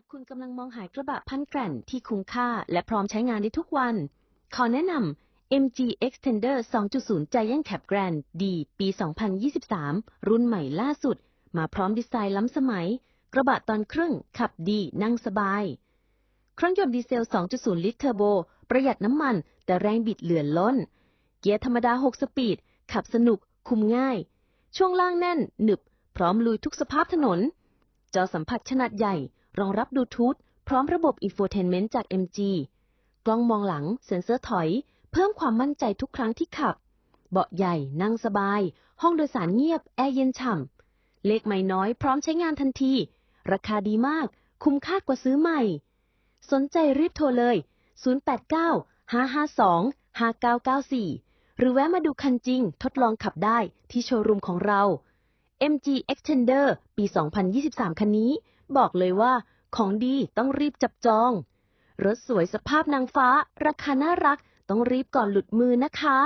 ากคุณกำลังมองหากระบะพันแกร่นที่คุ้มค่า และพร้อมใช้งานได้ทุกวัน ขอแนะนำ MG Extender 2.0 Giant Cab Grand D ปี 2023 รุ่นใหม่ล่าสุด มาพร้อมดีไซน์ล้ำสมัย กระบะตอนครึ่ง ขับดีนั่งสบาย เครื่องยนต์ดีเซล 2.0 ลิตรเทอร์โบ ประหยัดน้ำมัน แต่แรงบิดเหลือล้น เกียร์ธรรมดา 6 สปีด ขับสนุก คุมง่าย ช่วงล่างแน่น หนึบ พร้อมลุยทุกสภาพถนน จอสัมผัสขนาดใหญ่ รองรับบลูทูธพร้อมระบบอินโฟเทนเมนต์จาก MG กล้องมองหลัง เซ็นเซอร์ถอย เพิ่มความมั่นใจทุกครั้งที่ขับ เบาะใหญ่ นั่งสบาย ห้องโดยสารเงียบ แอร์เย็นฉ่ำ เลขไม่น้อยพร้อมใช้งานทันที ราคาดีมาก คุ้มค่ากว่าซื้อใหม่ สนใจรีบโทรเลย 089 552 5994 หรือแวะมาดูคันจริง ทดลองขับได้ที่โชว์รูมของเรา MG Extender ปี 2023 คันนี้ บอกเลยว่า ของดีต้องรีบจับจอง รถสวยสภาพนางฟ้า ราคาน่ารัก ต้องรีบก่อนหลุดมือนะคะ